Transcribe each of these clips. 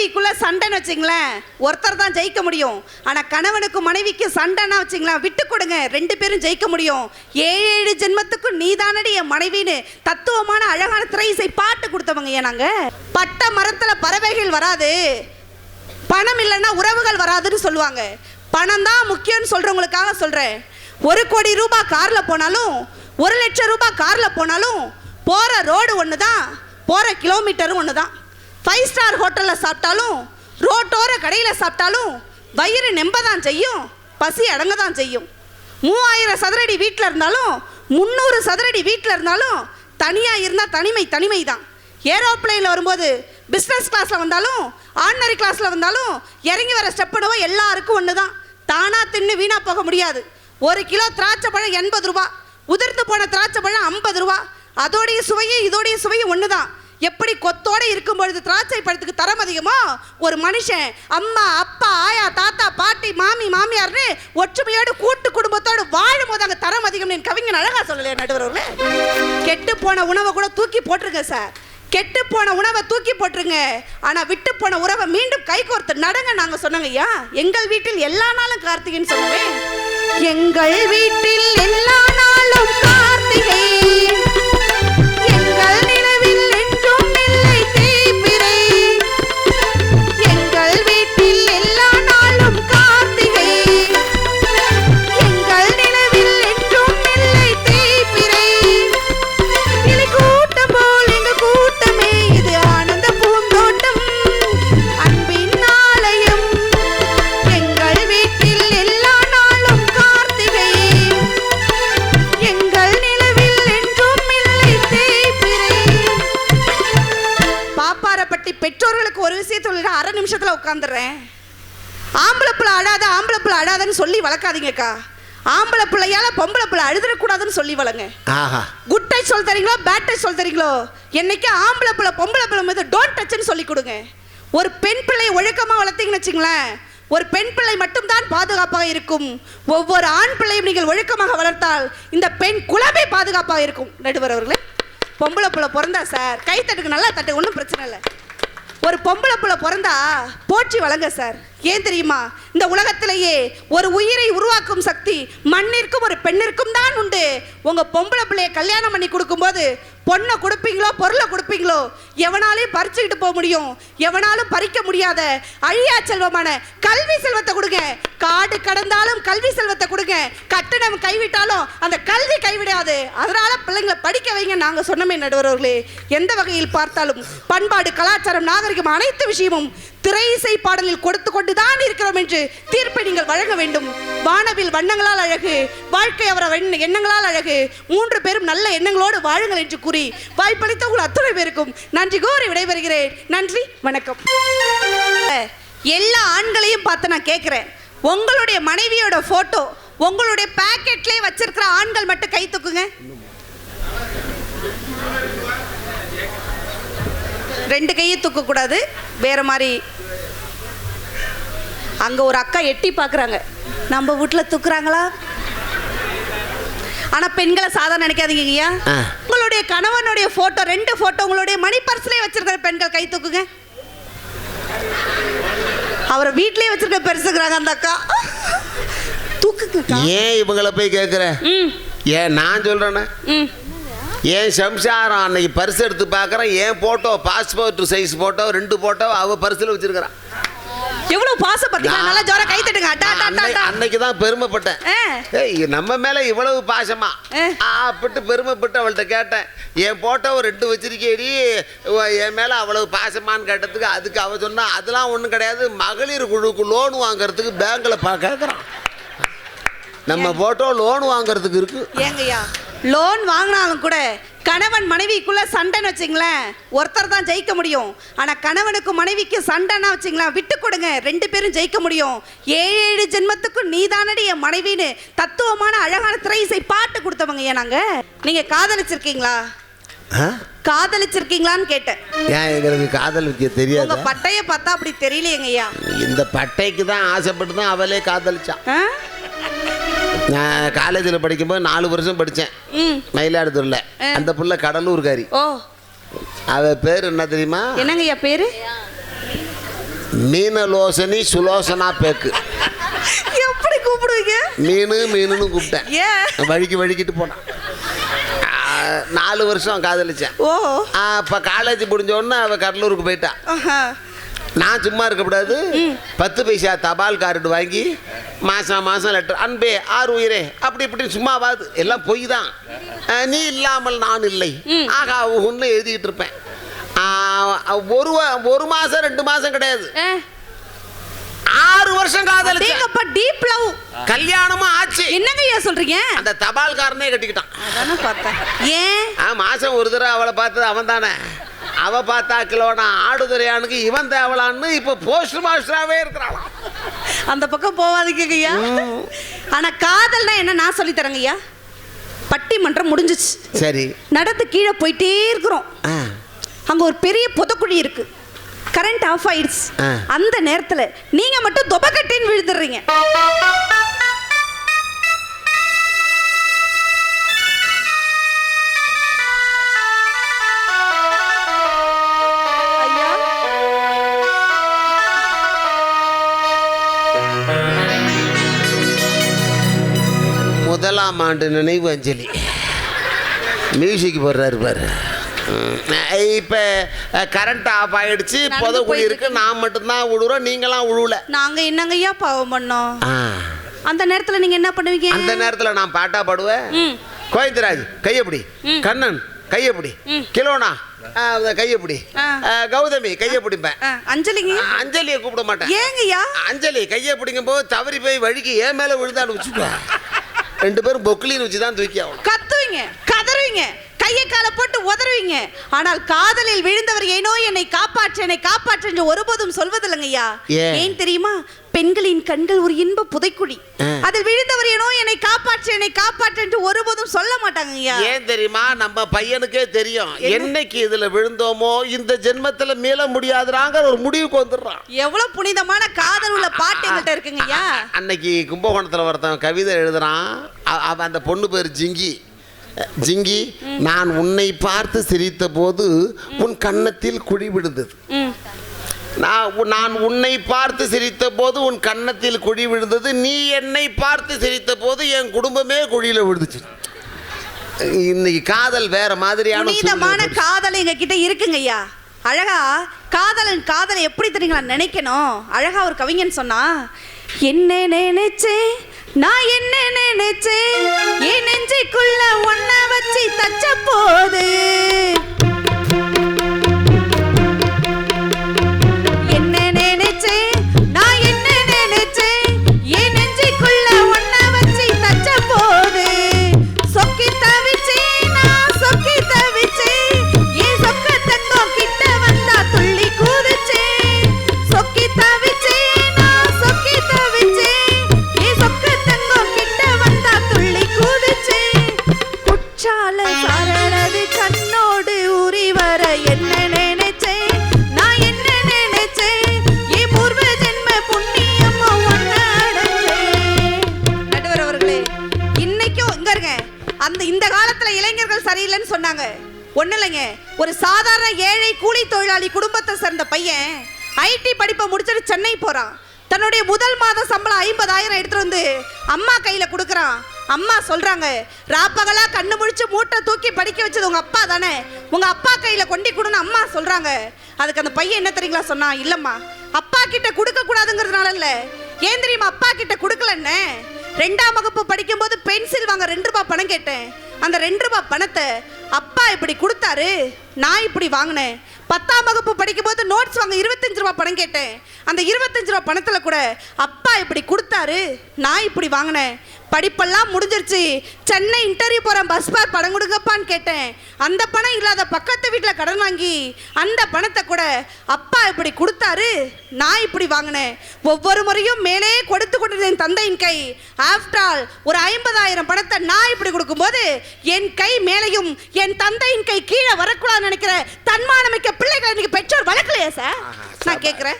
மனைவிக்குள்ள சண்டைன்னு வச்சுங்களேன் ஒருத்தர் தான் ஜெயிக்க முடியும். ஆனால் கணவனுக்கு மனைவிக்கு சண்டைன்னா வச்சுங்களேன் விட்டு கொடுங்க ரெண்டு பேரும் ஜெயிக்க முடியும். ஏழு ஏழு ஜென்மத்துக்கும் நீதானடி என் மனைவின்னு தத்துவமான அழகான திரைசை பாட்டு கொடுத்தவங்க ஏன் பட்ட மரத்தில் பறவைகள் வராது. பணம் இல்லைன்னா உறவுகள் வராதுன்னு சொல்லுவாங்க. பணம் தான் முக்கியம்னு சொல்கிறவங்களுக்காக சொல்கிறேன் ஒரு கோடி ரூபாய் காரில் போனாலும் ஒரு லட்சம் ரூபாய் காரில் போனாலும் போகிற ரோடு ஒன்று தான் போகிற கிலோமீட்டரும் ஒன்று தான் ஃபைவ் ஸ்டார் ஹோட்டலில் சாப்பிட்டாலும் ரோட்டோர கடையில் சாப்பிட்டாலும் வயிறு நெம்ப தான் செய்யும் பசி அடங்க தான் செய்யும். மூவாயிரம் சதுரடி வீட்டில் இருந்தாலும் முந்நூறு சதுரடி வீட்டில் இருந்தாலும் தனியாக இருந்தால் தனிமை தனிமை தான் ஏரோப்ளேனில் வரும்போது பிஸ்னஸ் கிளாஸில் வந்தாலும் ஆர்டினரி கிளாஸில் வந்தாலும் இறங்கி வர ஸ்டெப்பனவோ எல்லாருக்கும் ஒன்று தான் தானாக தின்னு வீணாக போக முடியாது. ஒரு கிலோ திராட்சை பழம் எண்பது ரூபா. உதிர்த்து போன திராட்சை பழம் ஐம்பது ரூபா. அதோடைய சுவையும் இதோடைய சுவையும் ஒன்று தான் எப்படி கொத்தோட இருக்கும் பொழுது திராட்சை பழத்துக்கு தரம் அதிகமோ? ஒரு மனுஷன் அம்மா அப்பா ஆயா தாத்தா பாட்டி மாமி மாமியார்னு ஒற்றுமையோடு கூட்டு குடும்பத்தோடு வாழும் போது அங்கே தரம் அதிகம் என் கவிஞன் அழகா சொல்லலையே நடுவர்களே கெட்டு போன உணவை கூட தூக்கி போட்டிருக்க சார். கெட்டு போன உணவை தூக்கி போட்டுருங்க. ஆனால் விட்டு போன உறவை மீண்டும் கை கோர்த்து நடங்க நாங்கள் சொன்னோங்க ஐயா. எங்கள் வீட்டில் எல்லா நாளும் கார்த்திகைன்னு சொல்லுவேன் எங்கள் வீட்டில் எல்லா நாளும் கார்த்திகை. பெற்றோர்களுக்கு ஒரு விஷயத்தை சொல்லிட்டு அரை நிமிஷத்துல உட்காந்துடுறேன் ஆம்பளை பிள்ளை அழாத ஆம்பளை பிள்ளை அழாதன்னு சொல்லி வளர்க்காதீங்கக்கா. ஆம்பளை பிள்ளையால பொம்பளை பிள்ளை அழுதுறக்கூடாதுன்னு சொல்லி வளங்க குட் டச் சொல் தரீங்களோ பேட் டச் சொல் தரீங்களோ என்னைக்கு ஆம்பளை பிள்ளை பொம்பளை பிள்ளை மீது டோன்ட் டச்னு சொல்லி கொடுங்க. ஒரு பெண் பிள்ளையை ஒழுக்கமாக வளர்த்தீங்கன்னு வச்சுங்களேன் ஒரு பெண் பிள்ளை மட்டும்தான் பாதுகாப்பாக இருக்கும். ஒவ்வொரு ஆண் பிள்ளையும் நீங்கள் ஒழுக்கமாக வளர்த்தால் இந்த பெண் குலமே பாதுகாப்பாக இருக்கும். நடுவர் அவர்களே பொம்பளை பிள்ளை பிறந்தா சார் கை தட்டுக்கு நல்லா தட்டு ஒன்றும் பிரச்சனை இல்லை. ஒரு பொம்பளை பிள்ளை பிறந்தா போற்றி வழங்க சார். ஏன் தெரியுமா? இந்த உலகத்திலேயே ஒரு உயிரை உருவாக்கும் சக்தி மண்ணிற்கும் ஒரு பெண்ணிற்கும் தான் உண்டு. உங்க பொம்பளை பிள்ளைய கல்யாணம் பண்ணி கொடுக்கும்போது பொண்ணை கொடுப்பீங்களோ பொருளை கொடுப்பீங்களோ எவனாலையும் பறிச்சுக்கிட்டு போக முடியும். எவனாலும் பறிக்க முடியாத அழியா செல்வமான கல்வி செல்வத்தை கொடுங்க. காடு கடந்தாலும் கல்வி செல்வத்தை கொடுங்க. கட்டணம் கைவிட்டாலும் அந்த கல்வி கைவிடாது. அதனால பிள்ளைங்களை படிக்க வைங்க நாங்க சொன்னமே நடுவர்களே எந்த வகையில் பார்த்தாலும் பண்பாடு கலாச்சாரம் நாகரிகம் அனைத்து விஷயமும் திரை இசை பாடலில் கொடுத்து கொண்டு தான் இருக்கிறோம் என்று தீர்ப்பை நீங்கள் வழங்க வேண்டும். வானவில் வண்ணங்களால் அழகு வாழ்க்கை அவர எண்ணங்களால் அழகு. மூன்று பேரும் நல்ல எண்ணங்களோடு வாழுங்கள் என்று கூறி வாய்ப்பளித்த உங்கள் அத்துணை பேருக்கும் நன்றி கோரி விடைபெறுகிறேன். நன்றி வணக்கம். எல்லா ஆண்களையும் பார்த்து நான் கேட்குறேன். உங்களுடைய மனைவியோட ஃபோட்டோ உங்களுடைய பாக்கெட்லேயே வச்சிருக்கிற ஆண்கள் மட்டும் கை தூக்குங்க. ரெண்டு கையை தூக்கக்கூடாது. வேற மாதிரி அங்கே ஒரு அக்கா எட்டி பார்க்குறாங்க நம்ம வீட்டில் தூக்குறாங்களா? ஆனால் பெண்களை சாதாரண நினைக்காதீங்க ஐயா. உங்களுடைய கணவனுடைய ஃபோட்டோ ரெண்டு ஃபோட்டோ உங்களுடைய மணி பர்ஸ்லேயே வச்சிருக்கிற பெண்கள் கை தூக்குங்க. அவரை வீட்லயே வச்சிருக்க பெருசுக்கிறாங்க அந்த அக்கா. தூக்குங்க ஏன் இவங்களை போய் கேட்குற ம். ஏன் நான் சொல்கிறேன்னு ஏன் சம்சாரம் அன்னைக்கு பரிசு எடுத்து பார்க்குறேன் ஏன் போட்டோ பாஸ்போர்ட் சைஸ் போட்டோ ரெண்டு போட்டோ அவ பரிசில் வச்சிருக்கிறான். எவ்வளவு பாசம் பார்த்தீங்களா நல்லா ஜோர கை தட்டுங்க. அன்னைக்கு தான் பெருமைப்பட்டேன். ஏய் நம்ம மேல இவ்வளவு பாசமா. அப்பட்டு பெருமைப்பட்டு அவள்கிட்ட கேட்டேன். என் போட்டோ ரெண்டு வச்சிருக்கேடி. என் மேல அவ்வளவு பாசமான்னு கேட்டதுக்கு அதுக்கு அவ சொன்னா அதெல்லாம் ஒன்றும் கிடையாது. மகளிர் குழுக்கு லோன் வாங்குறதுக்கு பேங்க்ல பா நம்ம போட்டோ லோன் வாங்குறதுக்கு இருக்கு. ஏங்கய்யா லோன் வாங்கினாலும் கூட கணவன் மனைவிக்குள்ள சண்டைன்னு வச்சுங்களேன் ஒருத்தர் தான் ஜெயிக்க முடியும். ஆனா கணவனுக்கும் மனைவிக்கு சண்டைன்னா வச்சுங்களேன் விட்டு கொடுங்க ரெண்டு பேரும் ஜெயிக்க முடியும். ஏழு ஏழு ஜென்மத்துக்கும் நீதானடி என் மனைவின்னு தத்துவமான அழகான திரைசை பாட்டு கொடுத்தவங்க ஏன் நாங்க? நீங்க காதலிச்சிருக்கீங்களா? காதலிச்சிருக்கீங்களான்னு கேட்டேன். ஏன் எங்களுக்கு காதல் உங்க பட்டைய பார்த்தா அப்படி தெரியலையேங்கய்யா. இந்த பட்டைக்கு தான் ஆசைப்பட்டு தான் அவளே காதலிச்சான் ஆ? நான் காலேஜில் படிக்கும்போது நாலு வருஷம் படித்தேன் மயிலாடுதுறையில் அந்த புள்ள கடலூர்காரி. ஓ. அவ பேர் என்ன தெரியுமா? என்னங்கய்யா பேரு? மீனலோசனி சுலோசனா பேக்கு. எப்படி கூப்பிடுவீங்க? மீனு மீனுன்னு கூப்பிட்டேன். ஏன் வழுக்கி வழுக்கிட்டு போனான் நாலு வருஷம் காதலிச்சேன். ஓ. அப்போ காலேஜ் முடிஞ்ச உடனே அவள் கடலூருக்கு போயிட்டா. ஆஹா. நான் சும்மா இருக்கக்கூடாது பத்து பைசா தபால் கார்டு வாங்கி மாதம் மாதம் லெட்டர் அன்பே ஆறு உயிரே அப்படி இப்படி சும்மாவாது எல்லாம் பொய் தான். நீ இல்லாமல் நான் இல்லை. ஆகா ஒன்று எழுதிக்கிட்டு இருப்பேன். ஒரு ஒரு மாதம் ரெண்டு மாதம் கிடையாது. ஆறு வருஷம் காதலிச்சேன் அடேங்கப்பா டீப் லவ் கல்யாணமும் ஆச்சு. என்னங்க ஐயா சொல்றீங்க? அந்த தபால்காரனே கட்டிக்கிட்டான். அதானே பார்த்தேன். ஏன்? ஆ மாதம் ஒரு தடவை அவளை பார்த்தது அவன் தானே அவ பார்த்தா கிலோனா ஆடுதுறையானுக்கு இவன் தேவலான்னு இப்போ போஸ்ட் மாஸ்டராகவே இருக்கிறாளாம் அந்த பக்கம் போவாதீங்க ஐயா. ஆனா காதல்னா என்ன நான் சொல்லி தரேங்க ஐயா? பட்டிமன்றம் முடிஞ்சிச்சு. சரி. நடந்து கீழே போயிட்டே இருக்கிறோம். அங்க ஒரு பெரிய புதக்குழி இருக்கு. கரண்ட் ஆஃப் ஆயிடுச்சு. அந்த நேரத்துல நீங்க மட்டும் தொபக்கட்டின்னு விழுந்துடுறீங்க. முதலாம் ஆண்டு நினைவு அஞ்சலி. மியூசிக் போடுறாரு பாரு. இப்போ கரண்ட் ஆஃப் ஆயிடுச்சு புதக்குழி போயிட்டு இருக்கு நான் மட்டும்தான் விழுறோம் நீங்களாம் விழுவல நாங்க என்னங்க ஐயா பாவம் பண்ணோம்? அந்த நேரத்துல நீங்க என்ன பண்ணுவீங்க? அந்த நேரத்தில் நான் பாட்டா பாடுவேன். ம். கோவிந்தராஜ் கையப்படி. கண்ணன் கையப்படி. கிலோனா? கையப்படி கௌதமி கையப்பிடிப்பேன் ஆ, அஞ்சலிங்க. அஞ்சலியை கூப்பிட மாட்டேன். ஏங்கய்யா? அஞ்சலி கையை பிடிக்கும் போது தவறி போய் வழிக்கு ஏன் மேலே விழுந்தான்னு வச்சுக்கோ. ரெண்டு பேரும் பொக்லின்னு வச்சு தான் தூக்கி ஆகணும் கத்துவீங்க கதறுவீங்க. கையை காலை போட்டு உதறுவீங்க. ஆனால் காதலில் விழுந்தவர் ஏனோ என்னை காப்பாற்று என்னை காப்பாற்று என்று ஒருபோதும் சொல்வதில்லைங்கய்யா. ஏன்? தெரியுமா? பெண்களின் கண்கள் ஒரு இன்ப புதைக்குழி. ஆ. அதில் விழுந்தவர் ஏனோ என்னை காப்பாற்று என்னை காப்பாற்று என்று ஒருபோதும் சொல்ல மாட்டாங்கய்யா. ஏன் தெரியுமா? நம்ம பையனுக்கே தெரியும். என்னைக்கு இதுல விழுந்தோமோ இந்த ஜென்மத்துல மீள முடியாதுறாங்கிற ஒரு முடிவுக்கு வந்துடுறான். எவ்வளவு புனிதமான காதல் உள்ள பாட்டு எங்கள்கிட்ட இருக்குங்கய்யா. அன்னைக்கு கும்பகோணத்துல ஒருத்தன் கவிதை எழுதுறான். அந்த பொண்ணு பேர் ஜிங்கி. ஜிங்கி நான் உன்னை பார்த்து சிரித்த போது உன் கன்னத்தில் குழி விழுந்தது. நான் நான் உன்னை பார்த்து சிரித்த போது உன் கன்னத்தில் குழி விழுந்தது. நீ என்னை பார்த்து சிரித்த போது என் குடும்பமே குழியில விழுந்துச்சு. இன்னைக்கு காதல் வேற மாதிரியான சூழ்நிலை. காதல் எங்க கிட்ட இருக்குங்கய்யா. அழகா காதலன் காதலை எப்படி தெரியுங்களா நினைக்கணும்? அழகா ஒரு கவிஞன் சொன்னா என்ன நினைச்சேன் நான் என்ன நினைச்சேன்? என் நெஞ்சுக்குள்ள ஒன்ன வச்சு தச்ச போது. சொன்னாங்க. ஒண்ணு இல்லைங்க. ஒரு சாதாரண ஏழை கூலி தொழிலாளி குடும்பத்தை சேர்ந்த பையன் ஐடி படிப்பை முடிச்சுட்டு சென்னை போறான். தன்னுடைய முதல் மாத சம்பளம் ஐம்பதாயிரம் எடுத்துட்டு வந்து அம்மா கையில கொடுக்குறான். அம்மா சொல்றாங்க ராப்பகலா கண்ணு முழிச்சு மூட்டை தூக்கி படிக்க வச்சது உங்க அப்பா தானே. உங்க அப்பா கையில கொண்டு கொடுன்னு அம்மா சொல்றாங்க. அதுக்கு அந்த பையன் என்ன தெரியுங்களா சொன்னான்? இல்லம்மா அப்பா கிட்ட கொடுக்க கூடாதுங்கிறதுனால இல்ல. ஏன் தெரியுமா அப்பா கிட்ட கொடுக்கலன்னு? ரெண்டாம் வகுப்பு படிக்கும்போது பென்சில் வாங்க ரெண்டு ரூபாய் பணம் கேட்டேன். அந்த ரெண்டு ரூபாய் பணத்தை அப்பா இப்படி கொடுத்தாரு நான் இப்படி வாங்கினேன். பத்தாம் வகுப்பு படிக்கும்போது நோட்ஸ் வாங்க இருபத்தஞ்சு ரூபா பணம் கேட்டேன். அந்த இருபத்தஞ்சு ரூபா பணத்தில் கூட அப்பா இப்படி கொடுத்தாரு நான் இப்படி வாங்கினேன். படிப்பெல்லாம் முடிஞ்சிருச்சு. சென்னை இன்டர்வியூ போகிறேன் பஸ் பார் பணம் கொடுங்கப்பான்னு கேட்டேன். அந்த பணம் இல்லாத பக்கத்து வீட்டில் கடன் வாங்கி அந்த பணத்தை கூட அப்பா இப்படி கொடுத்தாரு நான் இப்படி வாங்கினேன். ஒவ்வொரு முறையும் மேலே கொடுத்து கொண்டிருந்தேன் தந்தையின் கை. ஆஃப்டர் ஆல் ஒரு ஐம்பதாயிரம் பணத்தை நான் இப்படி கொடுக்கும்போது என் கை மேலேயும் என் தந்தையின் கை கீழே வரக்கூடாதுன்னு நினைக்கிற தன்மானமிக்க பிள்ளைகளை இன்னைக்கு பெற்றோர் வளர்க்கலையா சார் நான் கேட்குறேன்.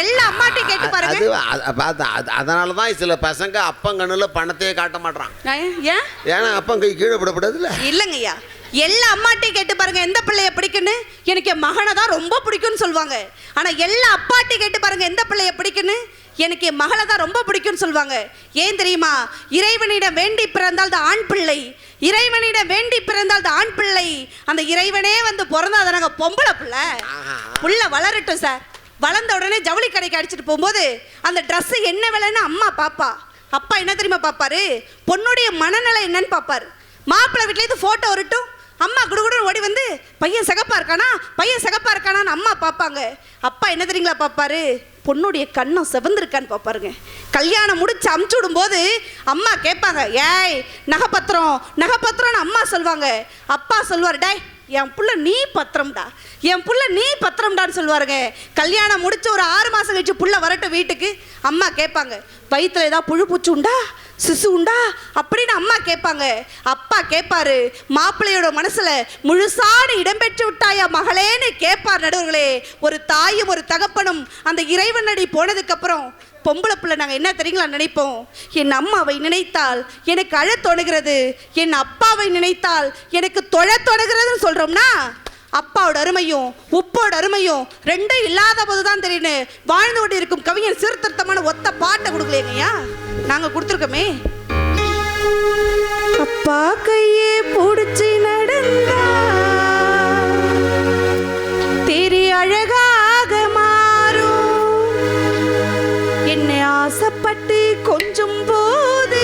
எல்லா அம்மாட்டையும் கேட்டு பாருங்க. அது அதனால தான் சில பசங்க அப்பன் கண்ணுல பணத்தையே காட்ட மாட்றான் ஏன்? ஏன்? ஏன்னா அப்பன் கை கீழே விடப்படாதுல்ல. இல்லைங்கய்யா. எல்லா அம்மாட்டையும் கேட்டு பாருங்க எந்த பிள்ளைய பிடிக்குன்னு? எனக்கு என் மகனை தான் ரொம்ப பிடிக்கும்னு சொல்லுவாங்க. ஆனா எல்லா அப்பாட்டையும் கேட்டு பாருங்க எந்த பிள்ளைய பிடிக்குன்னு? எனக்கு என் மகளை தான் ரொம்ப பிடிக்கும்னு சொல்லுவாங்க. ஏன் தெரியுமா? இறைவனிடம் வேண்டி பிறந்தால் தான் ஆண் பிள்ளை. இறைவனிடம் வேண்டி பிறந்தால் தான் ஆண் பிள்ளை. அந்த இறைவனே வந்து பிறந்தா நாங்க பொம்பளை பிள்ளை. புள்ள வளரட்டும் சார். வளர்ந்த உடனே ஜவுளி கடைக்கு அடிச்சிட்டு போகும்போது அந்த Dress என்ன விலைன்னு அம்மா பாப்பா. அப்பா என்ன தெரியுமா பாப்பாரு? பொண்ணுடைய மனநிலை என்னன்னு பாப்பாரு. மாப்பிள்ளை வீட்லேருந்து ஃபோட்டோ வரட்டும் அம்மா குடுகுடு ஓடி வந்து பையன் சகப்பா இருக்கானா? பையன் சகப்பா இருக்கானான்னு அம்மா பார்ப்பாங்க அப்பா என்ன தெரியுங்களா பார்ப்பாரு பொண்ணுடைய கண்ணம் செவந்திருக்கான்னு பார்ப்பாருங்க கல்யாணம் முடிச்சு அமுச்சு விடும்போது அம்மா கேட்பாங்க ஏய் நகைப்பத்திரம் நகைப்பத்திரம்னு அம்மா சொல்லுவாங்க அப்பா சொல்லுவார் டே என் புள்ள நீ பத்திரம்டா. என் புள்ள நீ பத்திரம்டான்னு சொல்லுவாருங்க கல்யாணம் முடிச்சு ஒரு ஆறு மாதம் கழிச்சு புள்ள வரட்டும் வீட்டுக்கு. அம்மா கேட்பாங்க வயிற்றுல ஏதாவது புழு பூச்சி உண்டா? சிசு உண்டா? அப்படின்னு அம்மா கேட்பாங்க. அப்பா கேட்பாரு மாப்பிள்ளையோட மனசுல முழுசான இடம்பெற்று விட்டாயா மகளேன்னு? கேட்பார் நடுவர்களே. ஒரு தாயும் ஒரு தகப்பனும் அந்த இறைவன் அடி போனதுக்கு அப்புறம் பொம்பளை பிள்ளை நாங்கள் என்ன தெரியுங்களா நினைப்போம்? என் அம்மாவை நினைத்தால் எனக்கு அழத் தோணுகிறது. என் அப்பாவை நினைத்தால் எனக்கு தொழத் தோணுகிறதுன்னு சொல்றோம்னா? அப்பாவோட அருமையும் உப்போட அருமையும் ரெண்டும் இல்லாத போது தான் தெரியுன்னு வாழ்ந்து கொண்டு இருக்கும் கவிஞர் சீர்திருத்தமான ஒத்த பாட்டை கொடுக்கலையா நாங்க கொடுத்துருக்கோமே. அப்பா கையே பிடிச்சி நடந்தா தெரி அழகாக மாறும். என்னை ஆசைப்பட்டு கொஞ்சம் போது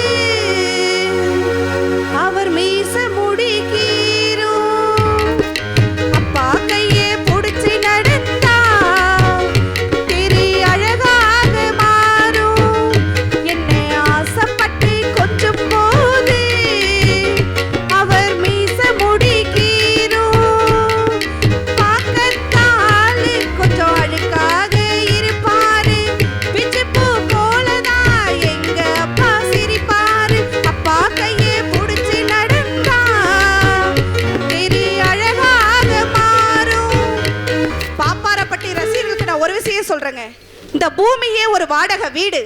பூமியே ஒரு வாடகை வீடு.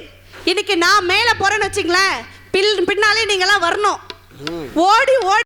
இன்னைக்கு நான் மேலே போறேன்னு வச்சுங்களேன் பில் பின்னாலே நீங்களாம் வரணும். ஓடி ஓடி